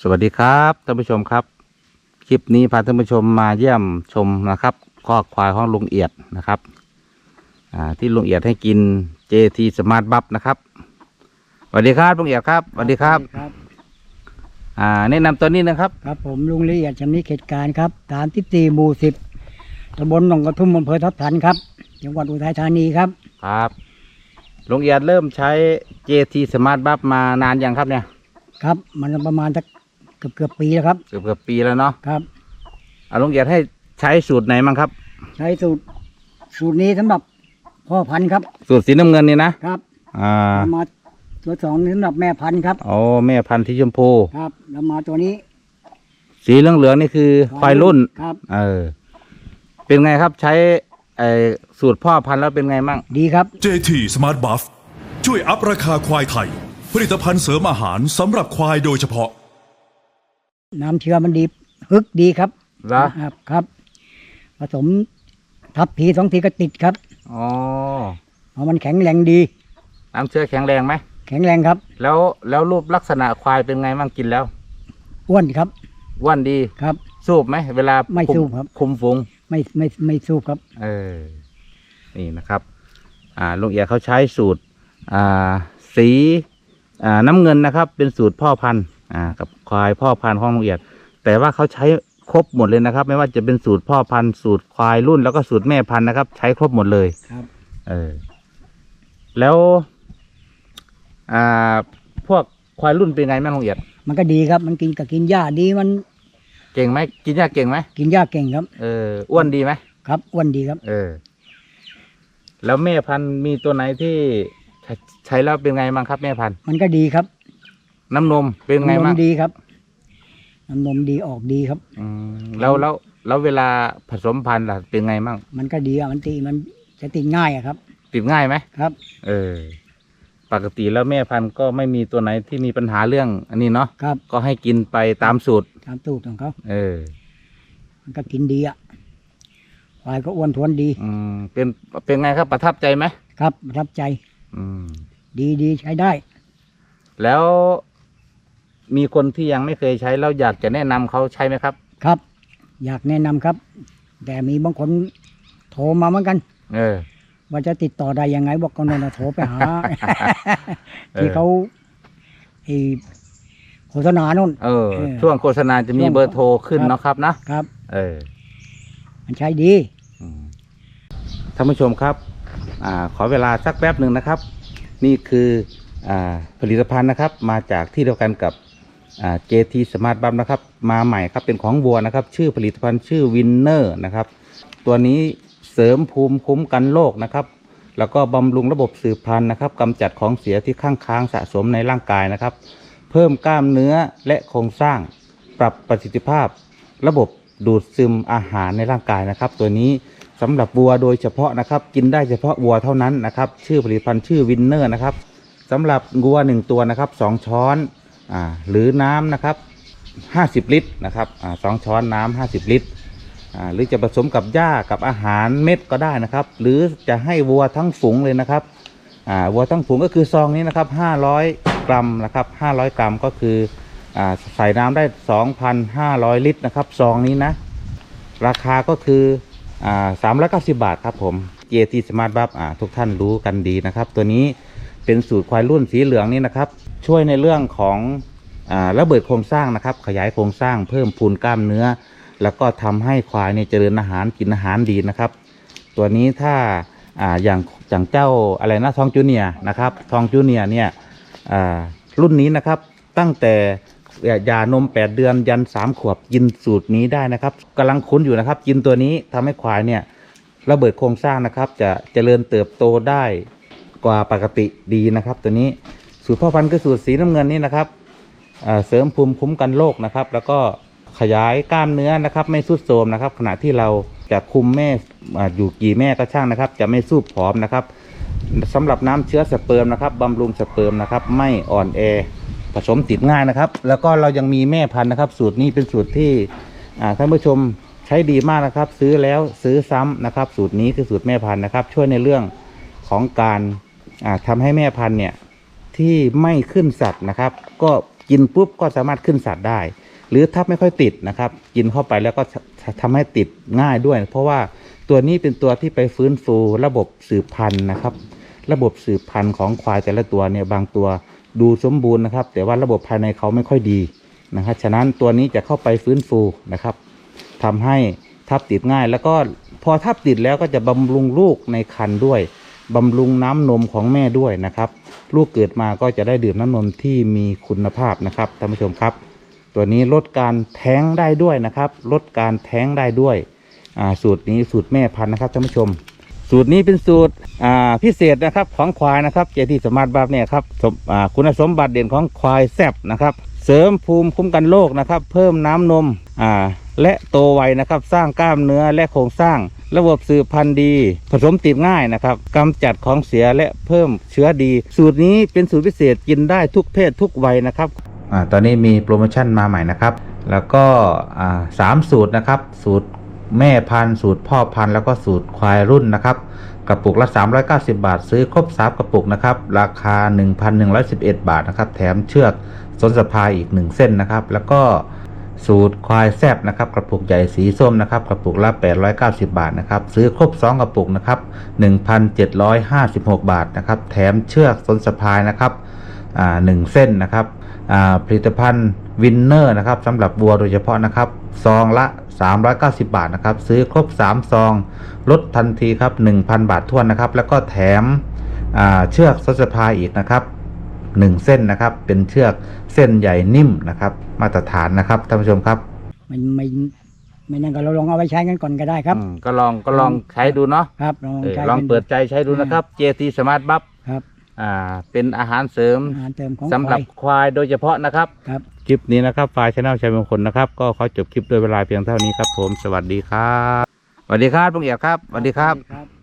สวัสดีครับท่านผู้ชมครับ คลิปนี้พาท่านผู้ชมมาเยี่ยมชมนะครับข้อกควายของลุงเอียดนะครับอ่าที่ลุงเอียดให้กิน JT Smart Buff นะครับสวัสดีครับลุงเอียดครับสวัสดีครับครับอ่าแนะนำตัวนี้นะครับ ครับผมลุงละเอียดชำนิเขตการครับฐานที่ตีหมู่สิบตำบลหนองกระทุ่มอำเภอทับทันครับจังหวัดอุทัยธานีครับ ครับลุงเอียดเริ่มใช้ JT Smart Buff มานานยังครับเนี่ย ครับ มันประมาณสัก เกือบเกือบปีแล้วครับ เกือบเกือบปีแล้วเนาะครับอ่าลุงเอียดให้ใช้สูตรไหนมั้งครับ ใช้สูตร สูตรนี้สำหรับพ่อพันธุ์ครับ สูตรสีน้ำเงินนี่นะครับอ่าแล้วมาตัวสองนี่สำหรับแม่พันธุ์ครับโอ้แม่พันธุ์ที่ชมพูครับ แล้วมาตัวนี้ สีเหลืองๆนี่คือควายรุ่นครับ เออ เป็นไงครับใช้ไอสูตรพ่อพันธุ์แล้วเป็นไงมั่งดีครับ JT Smart Buff ช่วยอัพราคาควายไทย ผลิตภัณฑ์เสริมอาหารสำหรับควายโดยเฉพาะ น้ำเชื้อมันดีฮึกดีครับแล้วครับครับ ผสมทับทีสองทีก็ติดครับอ๋อเพราะมันแข็งแรงดี น้ำเชื้อแข็งแรงไหมแข็งแรงครับ แล้วแล้วรูปลักษณะควายเป็นไงมั่งกินแล้วอ้วนครับอ้วนดีครับ สูบไหมเวลาไม่คุสูบครับคุมฝูงไม่ไม่ไม่สูบครับ เออ นี่นะครับ อ่าลุงเอียเขาใช้สูตร อ่า สี อ่า น้ำเงินนะครับ เป็นสูตรพ่อพันธุ์ อ่ากับควายพ่อพันธุ์ของลุงเอียด แต่ว่าเขาใช้ครบหมดเลยนะครับ ไม่ว่าจะเป็นสูตรพ่อพันธุ์สูตรควายรุ่นแล้วก็สูตรแม่พันธุ์นะครับ ใช้ครบหมดเลยครับ เออ แล้วอ่าพวกควายรุ่นเป็นไงแม่ลุงเอียด มันก็ดีครับ มันกินกับกินหญ้าดีมันเก่งไหมกินยากเก่งไหมกินหญ้าเก่งครับ เอออ้วนดีไหมครับอ้วนดีครับ เออ แล้วแม่พันธุ์มีตัวไหนที่ใช้ใช้แล้วเป็นไงบ้างครับแม่พันธุ์มันก็ดีครับ น้ำนมเป็นไงน้ำนบ้างมดีครับ น้ำนมดีออกดีครับอืมแล้วแล้วแล้วเวลาผสมพันธุ์ล่ะเป็นไงบ้างมันก็ดีอะมันตีมันจะติดง่ายอะครับ ติดง่ายไหมครับ เออ ปกติแล้วแม่พันธุ์ก็ไม่มีตัวไหนที่มีปัญหาเรื่อง อันนี้เนาะครับก็ให้กินไปตามสูตร ตามตูดของเขาเออ มันก็กินดีอะควายก็อ้วนทวนดีอืมเป็นเป็นไงครับประทับใจไหมครับประทับใจอืม ดีดีใช้ได้ แล้ว มีคนที่ยังไม่เคยใช้แล้วอยากจะแนะนำเขาใช้ไหมครับ ครับ อยากแนะนำครับ แต่มีบางคนโทรมาเหมือนกัน เออ ว่าจะติดต่อได้ยังไงบอกก็นนนะโทรไปหา เออ ที่เขาไอ้โฆษณาโน่น เออ เออช่วงโฆษณาจะมีช่วง เบอร์โทรขึ้นครับเนาะครับนะครับ เออ มันใช้ดี อืมท่านผู้ชมครับอ่าขอเวลาสักแป๊บหนึ่งนะครับ นี่คืออ่าผลิตภัณฑ์นะครับ มาจากที่เดียวกันกับ อ่า JT Smart Bump นะครับ มาใหม่ครับเป็นของวัวนะครับ ชื่อผลิตภัณฑ์ชื่อ Winner นะครับ ตัวนี้เสริมภูมิคุ้มกันโรคนะครับ แล้วก็บำรุงระบบสืบพันธุ์นะครับกำจัดของเสียที่ข้างค้างสะสมในร่างกายนะครับ เพิ่มกล้ามเนื้อและโครงสร้าง ปรับประสิทธิภาพ ระบบดูดซึมอาหารในร่างกายนะครับ ตัวนี้สำหรับวัวโดยเฉพาะนะครับ กินได้เฉพาะวัวเท่านั้นนะครับ ชื่อผลิตภัณฑ์ชื่อวินเนอร์นะครับสำหรับวัวหนึ่งตัวนะครับสองช้อน หรือน้ำนะครับห้าสิบลิตรนะครับอสองช้อนน้ำห้าสิบลิตร หรือจะผสมกับหญ้ากับอาหารเม็ดก็ได้นะครับ หรือจะให้วัวทั้งฝูงเลยนะครับวัวทั้งฝูงก็คือซองนี้นะครับ500 กรัมนะครับ500 กรัมก็คืออใส่น้ำได้ 2,500 ลิตรนะครับซองนี้นะ ราคาก็คืออ่า390 บาทครับผม JT Smart Buff อ่าทุกท่านรู้กันดีนะครับ ตัวนี้ เป็นสูตรควายรุ่นสีเหลืองนี่นะครับ ช่วยในเรื่องของอ่าระเบิดโครงสร้างนะครับ ขยายโครงสร้างเพิ่มพูนกล้ามเนื้อ แล้วก็ทำให้ควายเนี่ยเจริญอาหารกินอาหารดีนะครับ ตัวนี้ถ้าอ่าอย่างอย่างเจ้าอะไรนะทองจูเนียนะครับ ทองจูเนียเนี่ยรุ่นนี้นะครับตั้งแต่ยานม 8 เดือนยัน 3 ขวบกินสูตรนี้ได้นะครับกำลังคุ้นอยู่นะครับ กินตัวนี้ทำให้ควายเนี่ยระเบิดโครงสร้างนะครับ จะเจริญเติบโตได้ กว่าปกติดีนะครับ ตัวนี้สูตรพ่อพันธุ์คือสูตรสีน้ำเงินนี่นะครับเสริมภูมิคุ้มกันโรคนะครับ แล้วก็ขยายกล้ามเนื้อนะครับ ไม่สุดโทมนะครับ ขณะที่เราจะคุมแม่อยู่กี่แม่ก็ช่างนะครับ จะไม่สูบผอมนะครับสำหรับน้ำเชื้อสเปิร์มนะครับบำรุงสเปิร์มนะครับ ไม่อ่อนแอผสมติดง่ายนะครับ แล้วก็เรายังมีแม่พันธุ์นะครับ สูตรนี้เป็นสูตรที่อ่าท่านผู้ชมใช้ดีมากนะครับ ซื้อแล้วซื้อซ้ำนะครับ สูตรนี้คือสูตรแม่พันธุ์นะครับ ช่วยในเรื่องของการ อ่าทำให้แม่พันธุ์เนี่ยที่ไม่ขึ้นสัตว์นะครับ ก็กินปุ๊บก็สามารถขึ้นสัตว์ได้ หรือถ้าไม่ค่อยติดนะครับ กินเข้าไปแล้วก็ทำให้ติดง่ายด้วย เพราะว่าตัวนี้เป็นตัวที่ไปฟื้นฟูระบบสืบพันธุ์นะครับ ระบบสืบพันธุ์ของควายแต่ละตัวเนี่ยบางตัวดูสมบูรณ์นะครับ แต่ว่าระบบภายในเขาไม่ค่อยดีนะครับฉะนั้นตัวนี้จะเข้าไปฟื้นฟูนะครับทำให้ทับติดง่าย แล้วก็พอทับติดแล้วก็จะบำรุงลูกในครรภ์ด้วย บำรุงน้ำนมของแม่ด้วยนะครับ ลูกเกิดมาก็จะได้ดื่มน้ำนมที่มีคุณภาพนะครับท่านผู้ชมครับ ตัวนี้ลดการแท้งได้ด้วยนะครับ ลดการแท้งได้ด้วยสูตรนี้สูตรแม่พันธุ์นะครับท่านผู้ชม สูตรนี้เป็นสูตรพิเศษนะครับของควายนะครับเจที่สมาร์ทบัฟเนี่ยครับคุณสมบัติเด่นของควายแซบนะครับ เสริมภูมิคุ้มกันโรคนะครับ เพิ่มน้ำนมอ่า และโตไวนะครับ สร้างกล้ามเนื้อและโครงสร้าง ระบบสืบพันธุ์ดี ผสมติดง่ายนะครับกำจัดของเสียและเพิ่มเชื้อดี สูตรนี้เป็นสูตรพิเศษกินได้ทุกเพศทุกวัยนะครับอ่าตอนนี้มีโปรโมชั่นมาใหม่นะครับ แล้วก็อ่าสามสูตรนะครับ สูตรแม่พันธุ์สูตรพ่อพันธุ์แล้วก็สูตรควายรุ่นนะครับกระปุกละ 390 บาท ซื้อครบ3กระปุกนะครับราคา 1,111 บาทนะครับแถมเชือกสนสะพายอีก 1 เส้นนะครับ แล้วก็ สูตรควายแซบนะครับกระปุกใหญ่สีส้มนะครับกระปุกละ 890 บาทนะครับซื้อครบ 2 กระปุกนะครับ1,756 บาทนะครับแถมเชือกสนสะพายนะครับหนึ่งเส้นนะครับผลิตภัณฑ์วินเนอร์นะครับสำหรับวัวโดยเฉพาะนะครับซองละ 390 บาทนะครับซื้อครบ 3 ซอง ลดทันทีครับ 1,000 บาททวนนะครับแล้วก็แถมเชือกสนสะพายอีกนะครับ 1 เส้นนะครับ เป็นเชือกเส้นใหญ่นิ่มนะครับ มาตรฐานนะครับท่านผู้ชมครับไม่ไม่ไม่นั่นก็เราลองเอาไปใช้กันก่อนก็ได้ครับ อืมก็ลองก็ลองใช้ดูเนาะครับลองเออใช้ลองกันเปิดใจใช้ดูนะครับ JT Smart Buff ครับอ่าเป็นอาหารเสริมอาหารเติมของสำหรับควายควายโดยเฉพาะนะครับ ครับ คลิปนี้นะครับฝ่ายช anel ชัยมงคลนะครับ ก็ขอจบคลิปด้วยเวลาเพียงเท่านี้ครับผม สวัสดีครับ สวัสดีครับลุงเอียดครับ สวัสดีครับ ครับ